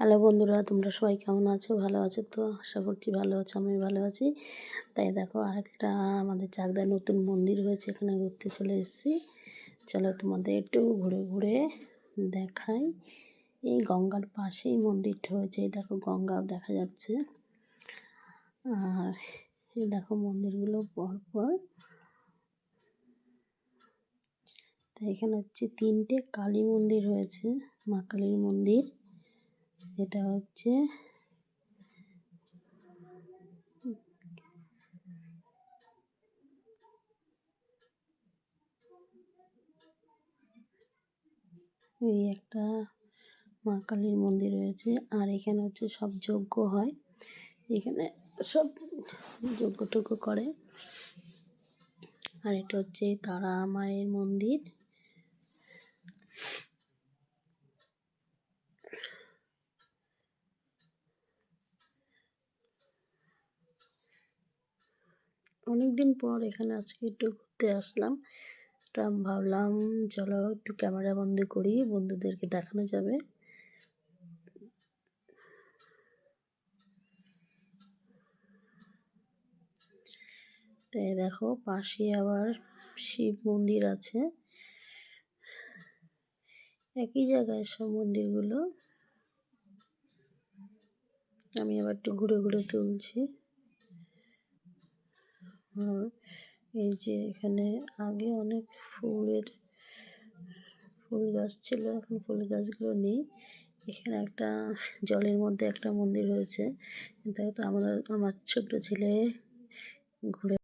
Hello বন্ধুরা, তোমরা সবাই কেমন আছো? ভালো আছো তো? আশা করছি ভালো আছো আমি ভালো আছি। তাই দেখো, আরেকটা আমাদের চাকদার নতুন মন্দির হয়েছে, এখানে ঘুরতে চলে এসেছি। চলো তোমাদের একটু ঘুরে ঘুরে দেখাই। এই গঙ্গার পাশেই মন্দিরটা হয়েছে, এই দেখো গঙ্গাও দেখা যাচ্ছে। আর এই দেখো মন্দিরগুলো পরপর তাই এখানে হচ্ছে তিনটে কালী মন্দির হয়েছে, মা কালীর মন্দির। এটা হচ্ছে এই একটা মা কালীর মন্দির রয়েছে, আর এখানে হচ্ছে সব যজ্ঞ হয়। এখানে সব যজ্ঞ টজ্ঞ করে। আর এটা হচ্ছে তারা মায়ের মন্দির। অনেক দিন পর এখানে আজকে একটু ঘুরতে আসলাম। তা ভাবলাম, চলো একটু ক্যামেরা বন্দি করি, বন্ধুদেরকে দেখানো যাবে। তাই দেখো, পাশে আবার শিব মন্দির আছে। একই জায়গায় সব মন্দিরগুলো। আমি আবার একটু ঘুরে ঘুরে তুলছি। এই যে এখানে আগে অনেক ফুলের ফুল গাছ ছিল, এখন ফুল গাছগুলো নেই। এখানে একটা জলের মধ্যে একটা মন্দির হয়েছে। কিন্তু আমার আমার ছোট ছেলে ঘুরে